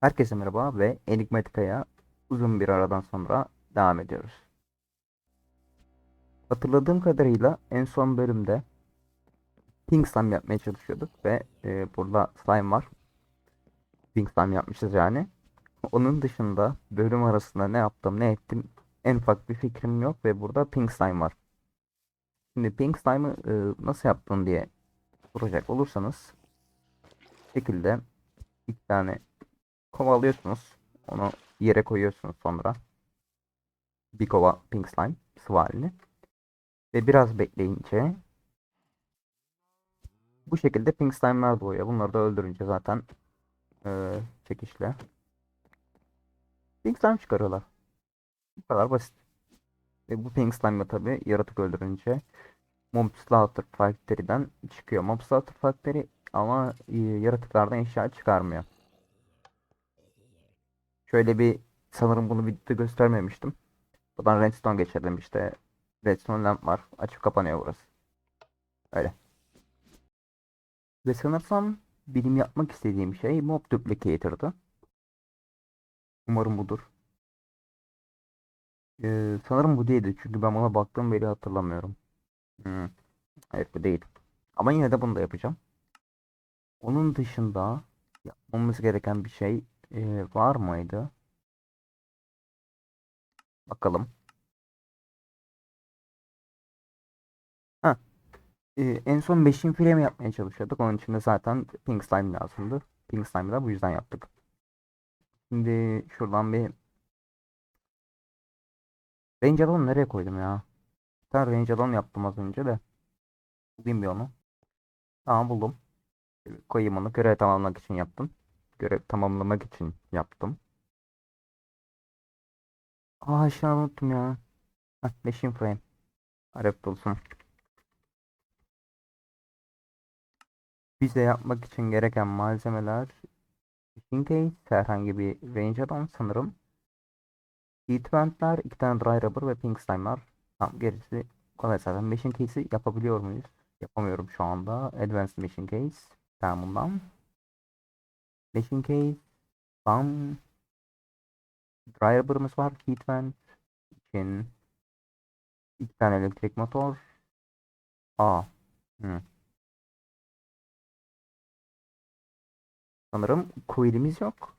Herkese merhaba ve Enigmatica'ya uzun bir aradan sonra devam ediyoruz. Hatırladığım kadarıyla en son bölümde Pink Slime yapmaya çalışıyorduk ve e, burada slime var. Pink Slime yapmışız yani. Onun dışında bölüm arasında ne yaptım ne ettim en ufak bir fikrim yok ve burada Pink Slime var. Şimdi Pink Slime'ı e, nasıl yaptın diye soracak olursanız şekilde iki tane kova alıyorsunuz. Onu yere koyuyorsunuz sonra. Bir kova pink slime sıvı halini. Ve biraz bekleyince bu şekilde pink slime'lar doğuyor. Bunları da öldürünce zaten eee, çekişle pink slime çıkarıyorlar. Bu kadar basit. Ve bu pink slime tabi yaratık öldürünce Mob Slaughter Factory'den çıkıyor. Mob Slaughter Factory ama e, yaratıklardan eşya çıkarmıyor. Şöyle bir sanırım bunu videoda göstermemiştim. Buradan redstone geçirdim işte. Redstone lamp var. Açıp kapanıyor burası. Öyle. Ve sanırsam benim yapmak istediğim şey Mob Duplicator'dı. Umarım budur. Ee, sanırım bu değildi çünkü ben buna baktığım beri hatırlamıyorum. Hmm. Evet bu değil. Ama yine de bunu da yapacağım. Onun dışında yapmamız gereken bir şey e, var mıydı? Bakalım. Ha, e, en son 5'in frame yapmaya çalışıyorduk. Onun için de zaten Pink Slime lazımdı. Pink Slime'ı da bu yüzden yaptık. Şimdi şuradan bir Range alanı nereye koydum ya? Bir tane range alanı yaptım az önce de. Bulayım bir onu. Tamam buldum. Koyayım onu. Görev tamamlamak için yaptım. Görev tamamlamak için yaptım. Aa aşağı unuttum ya. Heh, 5'in frame. Arap olsun. Bize yapmak için gereken malzemeler Fishing case, herhangi bir range alan sanırım. Heat ventler, iki tane dry rubber ve pink slime'lar. Tamam gerisi kolay zaten. Machine case'i yapabiliyor muyuz? Yapamıyorum şu anda. Advanced machine case. Tamam bundan. Machine case. Tam. Dry rubber'ımız var. Heat vent için. iki tane elektrik motor. Aa. Hı. Sanırım coil'imiz yok.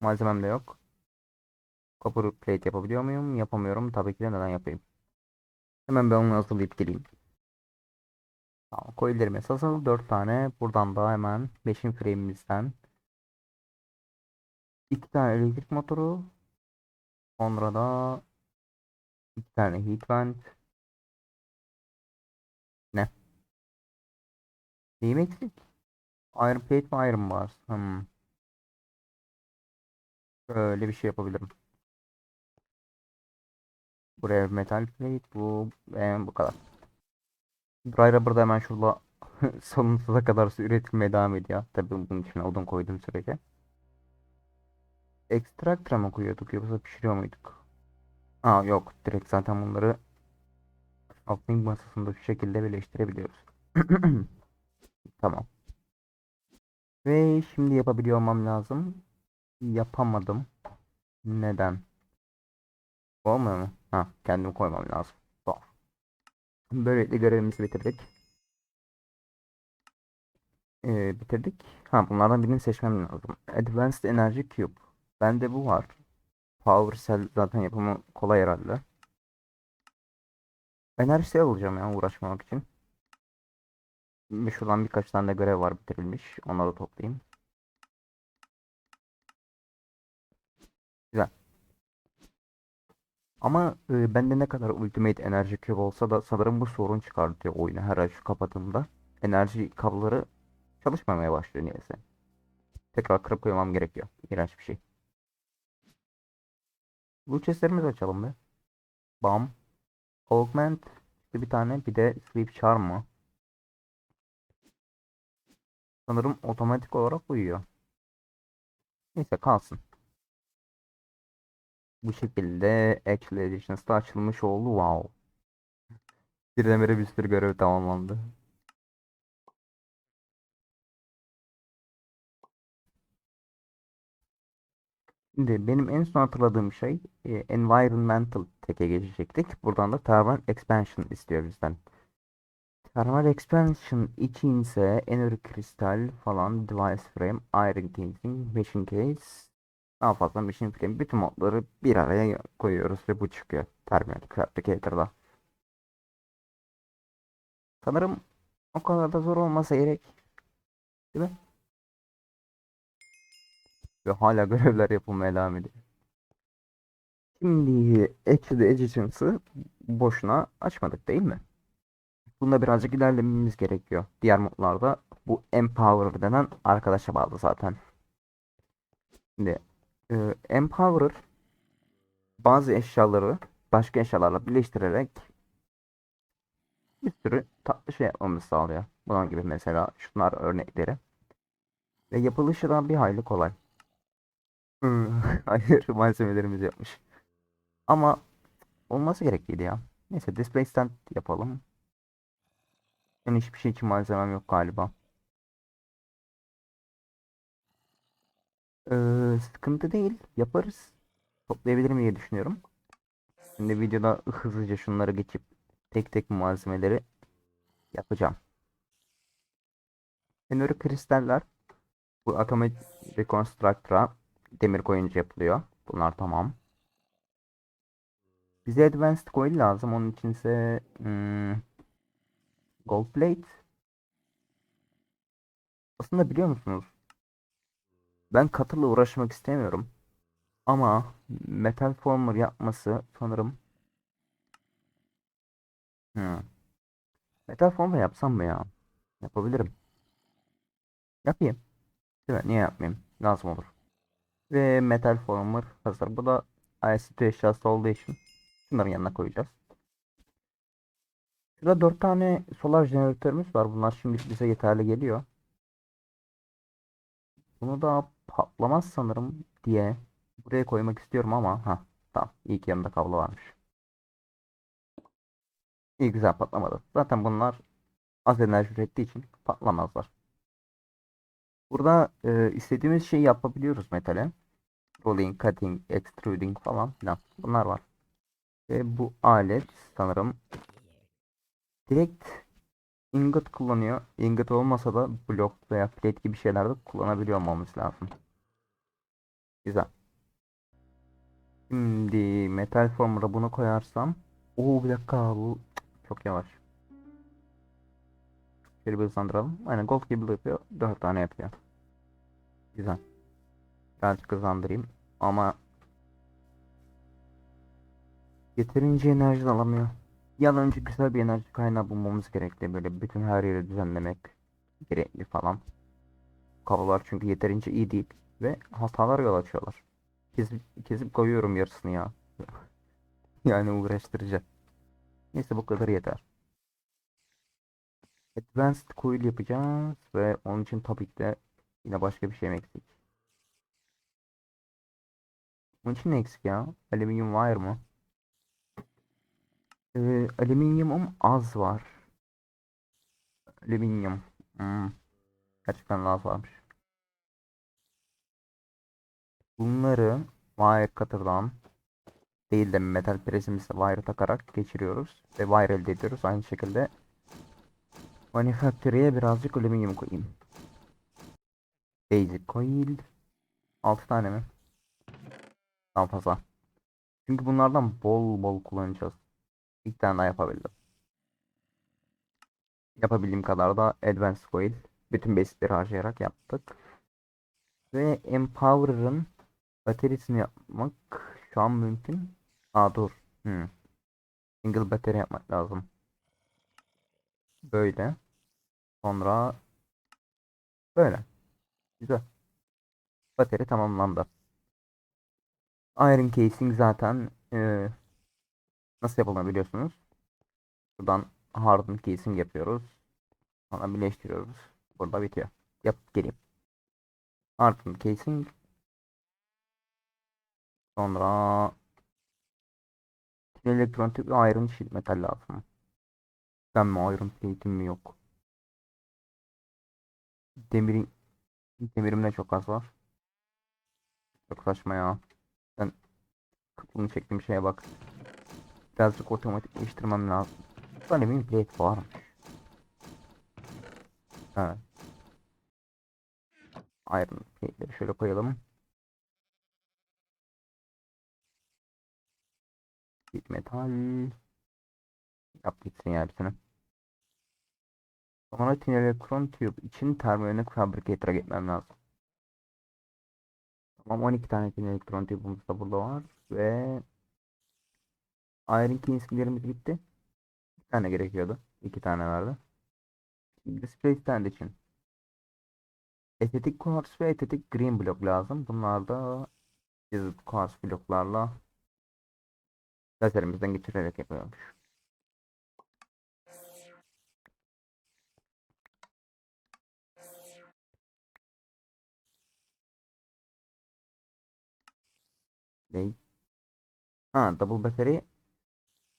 Malzemem de yok. Copper plate yapabiliyor muyum? Yapamıyorum. Tabii ki de neden yapayım? Hemen ben onu hazırlayıp geleyim. Tamam, coil'lerimiz hazır. 4 tane. Buradan da hemen 5'in frame'imizden 2 tane elektrik motoru. Sonra da 2 tane heat vent. Ne? Neyim eksik? Iron plate mi iron bars? Hmm. Böyle bir şey yapabilirim. Buraya metal plate bu ve bu kadar. Dry rubber da hemen şurada sonsuza kadar üretilmeye devam ediyor. Tabii bunun için odun koyduğum sürece. Extractor'a mı koyuyorduk yoksa pişiriyor muyduk? Aa yok direkt zaten bunları crafting masasında şu şekilde birleştirebiliyoruz. Tamam. Ve şimdi yapabiliyor olmam lazım. Yapamadım. Neden? Olmuyor mu? Ha, kendim koymam lazım. Tamam. Böylelikle görevimizi bitirdik. Ee, bitirdik. Ha, bunlardan birini seçmem lazım. Advanced Energy Cube. Bende bu var. Power Cell zaten yapımı kolay herhalde. Enerji Cell alacağım ya uğraşmamak için. Şuradan birkaç tane de görev var bitirilmiş. Onları toplayayım. Güzel. Ama e, bende ne kadar Ultimate Enerji Cube olsa da sanırım bu sorun çıkartıyor oyunu. Her ay şu kapattığımda enerji kabloları çalışmamaya başlıyor niyeyse. Tekrar kırıp koymam gerekiyor. İğrenç bir şey. Bu chestlerimizi açalım be. Bam. Augment bir tane bir de Sleep Charm? Sanırım otomatik olarak uyuyor. Neyse kalsın. Bu şekilde Actual Editions'ta açılmış oldu. Wow. Bir demire bir sürü görev tamamlandı. Şimdi benim en son hatırladığım şey e, environmental tech'e geçecektik. Buradan da thermal expansion istiyor bizden. Thermal expansion için ise enerji kristal falan device frame, iron casing, machine case daha fazla machine frame bütün modları bir araya koyuyoruz ve bu çıkıyor Thermal Fabricator'da. Sanırım o kadar da zor olmasa gerek. Değil mi? Ve hala görevler yapılmaya devam ediyor. Şimdi Edge Agency'sı boşuna açmadık değil mi? Bunda birazcık ilerlememiz gerekiyor. Diğer modlarda bu Empower denen arkadaşa bağlı zaten. Şimdi e, Empower bazı eşyaları başka eşyalarla birleştirerek bir sürü tatlı şey yapmamızı sağlıyor. Bunun gibi mesela şunlar örnekleri. Ve yapılışı da bir hayli kolay. Hayır malzemelerimiz yapmış. Ama olması gerekliydi ya. Neyse display stand yapalım. Ben hiçbir şey için malzemem yok galiba. Ee, sıkıntı değil. Yaparız. Toplayabilirim diye düşünüyorum. Şimdi videoda hızlıca şunları geçip tek tek malzemeleri yapacağım. Enörü kristaller bu Atomic Reconstructor'a demir koyunca yapılıyor. Bunlar tamam. Bize Advanced Coil lazım. Onun için ise hmm, Gold Plate. Aslında biliyor musunuz? Ben katırla uğraşmak istemiyorum. Ama Metal Former yapması sanırım hmm. Metal Former yapsam mı ya? Yapabilirim. Yapayım. Değil mi? Niye yapmayayım? Lazım olur. Ve Metal Former hazır. Bu da ICT eşyası olduğu için şunların yanına koyacağız. Şurada 4 tane solar jeneratörümüz var. Bunlar şimdi bize yeterli geliyor. Bunu da patlamaz sanırım diye buraya koymak istiyorum ama ha tamam iyi ki yanında kablo varmış. İyi güzel patlamadı. Zaten bunlar az enerji ürettiği için patlamazlar. Burada e, istediğimiz şeyi yapabiliyoruz metale. Rolling, cutting, extruding falan filan. Bunlar var. Ve bu alet sanırım direkt ingot kullanıyor. Ingot olmasa da blok veya plate gibi şeylerde kullanabiliyor olmamız lazım. Güzel. Şimdi metal formuna bunu koyarsam. Oo bir dakika bu çok yavaş. Şöyle bir hızlandıralım. Aynen golf gibi yapıyor. 4 tane yapıyor. Güzel. Birazcık hızlandırayım. Ama yeterince enerji alamıyor. Önce güzel bir enerji kaynağı bulmamız gerekli. Böyle bütün her yeri düzenlemek gerekli falan. Kablolar çünkü yeterince iyi değil. Ve hatalar yol açıyorlar. Kesip, kesip koyuyorum yarısını ya. Yani uğraştırıcı. Neyse bu kadar yeter. Advanced coil yapacağız ve onun için de yine başka bir şey eksik? Onun için ne eksik ya? Alüminyum wire mı? Ee, alüminyumum az var. Alüminyum. Hmm. Gerçekten az varmış. Bunları wire cutter'dan değil de metal presimize wire takarak geçiriyoruz ve wire elde ediyoruz. Aynı şekilde manufacture'ye birazcık alüminyum koyayım. Basic coil 6 tane mi? Daha fazla. Çünkü bunlardan bol bol kullanacağız. İlk tane daha yapabildim. Yapabildiğim kadar da Advanced Coil bütün basitleri harcayarak yaptık. Ve Empower'ın bataryasını yapmak şu an mümkün. Aa dur. Hmm. Single battery yapmak lazım. Böyle. Sonra böyle. Güzel. Bateri tamamlandı. Iron casing zaten e, nasıl yapıldığını biliyorsunuz. Buradan hardened casing yapıyoruz. Sonra birleştiriyoruz. Burada bitiyor. Yapıp geleyim. Hardened casing. Sonra elektronik ve iron sheet metal lazım. Ben mi iron plate'im mi yok. Demirin demirim de çok az var. Çok saçma ya. Ben kapını çektiğim şeye bak. Birazcık otomatikleştirmem lazım. Böyle bir plate varmış. Evet. Iron plate'leri şöyle koyalım. Bit metal. Yap gitsin ya hepsini. Sonra tin elektron tube için termoyonik fabrikator'a gitmem lazım. Tamam 12 tane tin elektron tube'umuz da burada var ve Iron Kings'lerimiz bitti. Bir tane gerekiyordu. İki tane vardı. Şimdi Space Stand için. Estetik Quartz ve estetik Green blok lazım. Bunlar da Chiseled Quartz bloklarla lazerimizden geçirerek yapıyormuş. Ne? Ha double battery.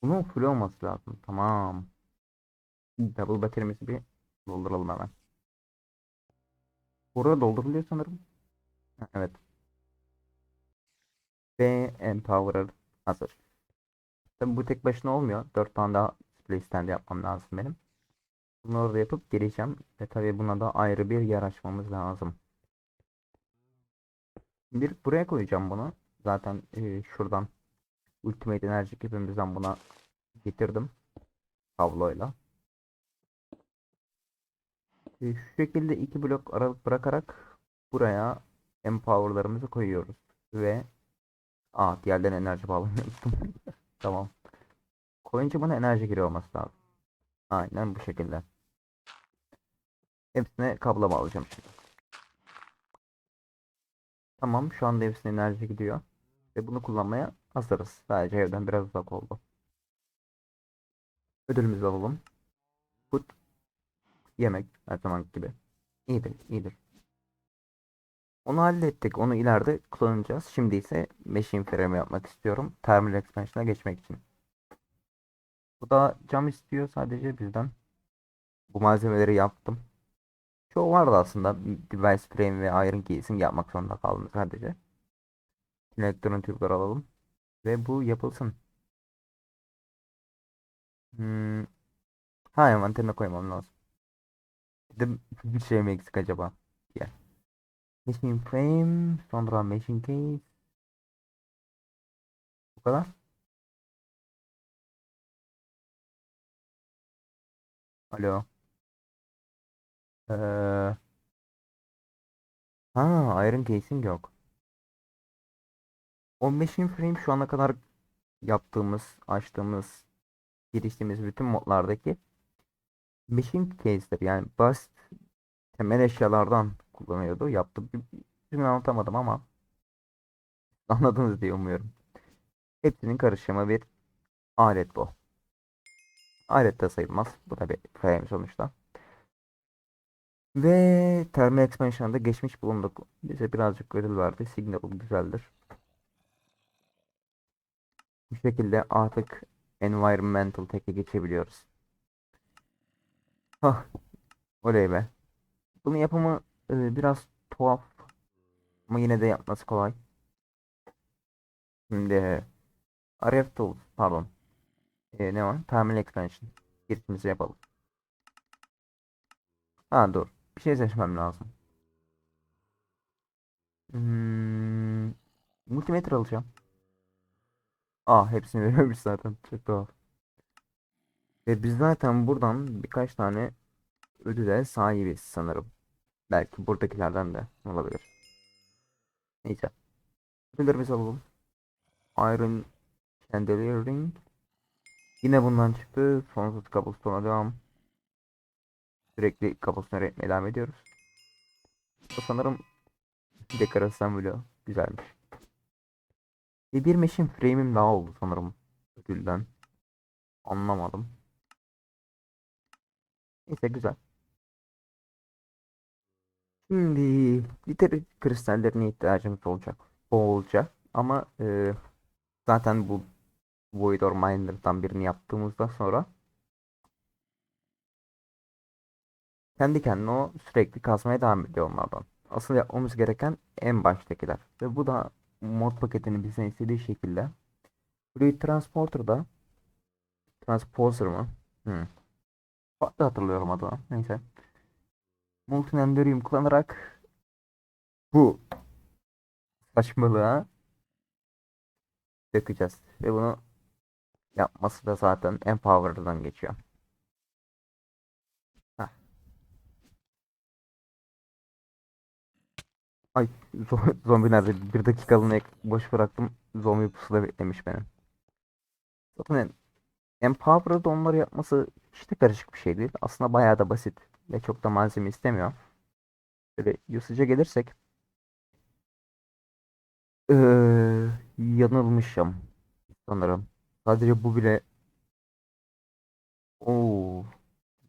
Bunun full olması lazım. Tamam. Double battery'mizi bir dolduralım hemen. Burada dolduruluyor sanırım. Evet. Ve Empowerer hazır. Tabi bu tek başına olmuyor. 4 tane daha display stand yapmam lazım benim. Bunu orada yapıp geleceğim. Ve tabi buna da ayrı bir yer açmamız lazım. Bir buraya koyacağım bunu. Zaten e, şuradan Ultimate Enerji hepimizden buna getirdim. Kabloyla. E, şu şekilde iki blok aralık bırakarak buraya Empower'larımızı koyuyoruz. Ve Aa diğerden enerji bağlamayı. Tamam. Koyunca bana enerji giriyor olması lazım. Aynen bu şekilde. Hepsine kablo bağlayacağım şimdi. Tamam şu anda hepsine enerji gidiyor. Ve bunu kullanmaya hazırız. Sadece evden biraz uzak oldu. Ödülümüzü alalım. Food. Yemek her zaman gibi. İyidir, iyidir. Onu hallettik. Onu ileride kullanacağız. Şimdi ise machine frame yapmak istiyorum. Thermal expansion'a geçmek için. Bu da cam istiyor sadece bizden. Bu malzemeleri yaptım. Çoğu vardı aslında. Device frame ve iron casing yapmak zorunda kaldım sadece. Elektron tüpler alalım. Ve bu yapılsın. Hmm. Ha envanterine koymam lazım. Bir de bir şey mi eksik acaba? Gel. Machine frame, sonra machine case. Bu kadar. Alo. Ee, ha, iron casing yok. O machine frame şu ana kadar yaptığımız, açtığımız, giriştiğimiz bütün modlardaki machine case'ler yani basit temel eşyalardan kullanıyordu. Yaptım. Şimdi anlatamadım ama anladınız diye umuyorum. Hepsinin karışımı bir alet bu. Alet de sayılmaz. Bu da bir frame sonuçta. Ve Thermal Expansion'da geçmiş bulunduk. Bize birazcık ödül verdi. Signal güzeldir. Bu şekilde artık Environmental Tech'e geçebiliyoruz. Hah. Oley be. Bunun yapımı e, biraz tuhaf. Ama yine de yapması kolay. Şimdi RF Tools pardon. E, ne var? Terminal Expansion. Girişimizi yapalım. Ha dur. Bir şey seçmem lazım. Hmm, multimetre alacağım. Aa hepsini veriyormuş zaten. Çok tuhaf. Ve biz zaten buradan birkaç tane ödüle sahibiz sanırım. Belki buradakilerden de olabilir. Neyse. Ödüllerimizi alalım. Iron Chandelier Ring. Yine bundan çıktı. Sonsuz Cobblestone'a devam. Sürekli Cobblestone üretmeye devam ediyoruz. Bu sanırım dekorasyon bloğu. Güzelmiş. Ve bir machine frame'im daha oldu sanırım. Ödülden. Anlamadım. Neyse güzel. Şimdi literatür kristallerine ihtiyacımız olacak. Bolca. Ama e, zaten bu Void or Miner'dan birini yaptığımızda sonra kendi kendine o sürekli kazmaya devam ediyor onlardan. asıl yapmamız gereken en baştakiler. Ve bu da mod paketini bizden istediği şekilde Fluid Transporter'da Transporter mı? Hmm. Farklı hatırlıyorum adını. Neyse. Multinendorium kullanarak bu saçmalığa dökeceğiz. Ve bunu yapması da zaten Empower'dan geçiyor. Ay zo- zombi nerede? Bir dakikalığına boş bıraktım. Zombi pusuda beklemiş beni. Zaten Empower'da onları yapması hiç de karışık bir şey değil. Aslında bayağı da basit ve çok da malzeme istemiyor. Böyle usage'a gelirsek eee, yanılmışım sanırım. Sadece bu bile Oo,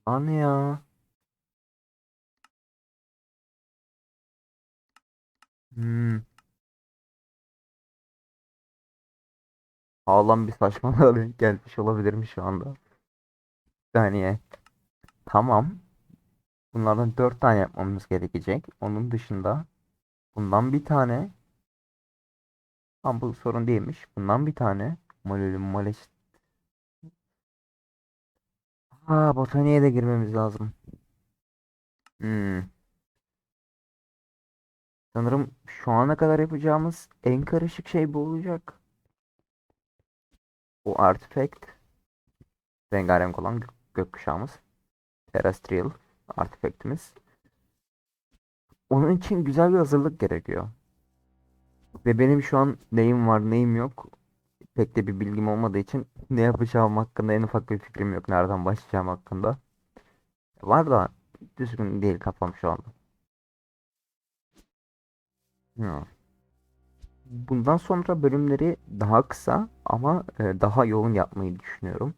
lan ya. Hmm. Sağlam bir saçmalığa denk gelmiş olabilirmiş şu anda. Bir saniye. Tamam. Bunlardan 4 tane yapmamız gerekecek. Onun dışında bundan bir tane. Tamam bu sorun değilmiş. Bundan bir tane. Molekül molekül. Aa botaniğe de girmemiz lazım. Hmm. Sanırım şu ana kadar yapacağımız en karışık şey bu olacak. O artifact. Rengarenk olan gök gökkuşağımız. Terrestrial artifactimiz. Onun için güzel bir hazırlık gerekiyor. Ve benim şu an neyim var neyim yok pek de bir bilgim olmadığı için ne yapacağım hakkında en ufak bir fikrim yok. Nereden başlayacağım hakkında. Var da düzgün değil kafam şu anda. Ya. Bundan sonra bölümleri daha kısa ama e, daha yoğun yapmayı düşünüyorum.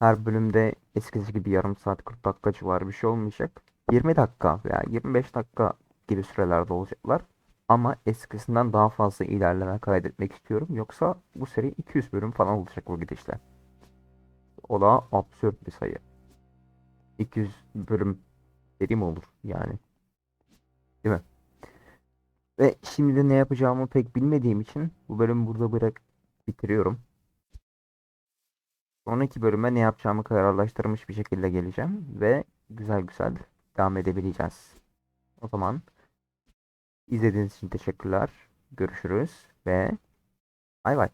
Her bölümde eskisi gibi yarım saat 40 dakika civarı bir şey olmayacak. 20 dakika veya 25 dakika gibi sürelerde olacaklar. Ama eskisinden daha fazla ilerleme kaydetmek istiyorum. Yoksa bu seri 200 bölüm falan olacak bu gidişle. O da absürt bir sayı. 200 bölüm seri olur yani? Değil mi? Ve şimdi ne yapacağımı pek bilmediğim için bu bölümü burada bırak bitiriyorum. Sonraki bölüme ne yapacağımı kararlaştırmış bir şekilde geleceğim ve güzel güzel devam edebileceğiz. O zaman izlediğiniz için teşekkürler. Görüşürüz ve bay bay.